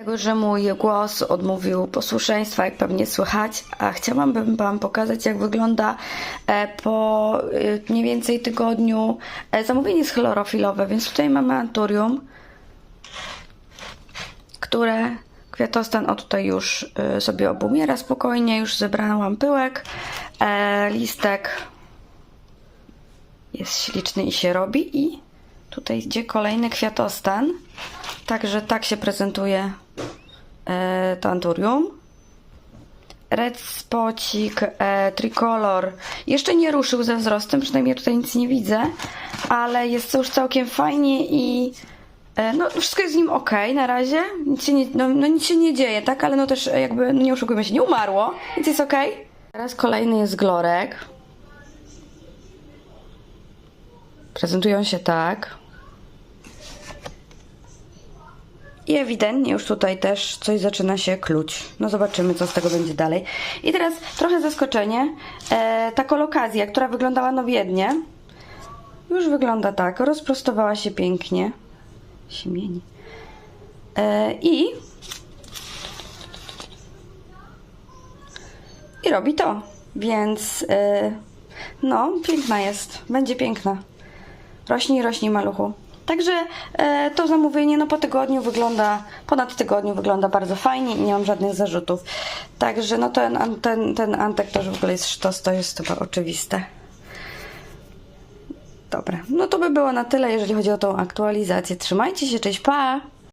Tego, że mój głos odmówił posłuszeństwa, jak pewnie słychać, a chciałabym Wam pokazać, jak wygląda e, po e, mniej więcej tygodniu e, zamówienie chlorofilowe, więc tutaj mamy anturium, które kwiatostan o tutaj już sobie obumiera spokojnie, już zebrałam pyłek, listek jest śliczny i się robi. I tutaj idzie kolejny kwiatostan. Także tak się prezentuje e, to anturium. Red spocik, e, tricolor jeszcze nie ruszył ze wzrostem, przynajmniej tutaj nic nie widzę, ale jest to już całkiem fajnie i e, no, wszystko jest z nim ok na razie. Nic się nie, no, no, nic się nie dzieje, tak? Ale no też jakby, no nie oszukujmy się, nie umarło, więc jest ok. Teraz kolejny jest glorek. Prezentują się tak. I ewidentnie już tutaj też coś zaczyna się kluć. No zobaczymy, co z tego będzie dalej. I teraz trochę zaskoczenie. E, ta kolokazja, która wyglądała no biednie, już wygląda tak. Rozprostowała się pięknie. Się mieni. E, I i robi to. Więc e, no, piękna jest. Będzie piękna. Rośnij, rośnij maluchu. Także e, to zamówienie no, po tygodniu wygląda, ponad tygodniu wygląda bardzo fajnie i nie mam żadnych zarzutów. Także no ten, ten, ten Antek już w ogóle jest sztos, to jest chyba oczywiste. Dobra, no to by było na tyle, jeżeli chodzi o tą aktualizację. Trzymajcie się, cześć, pa!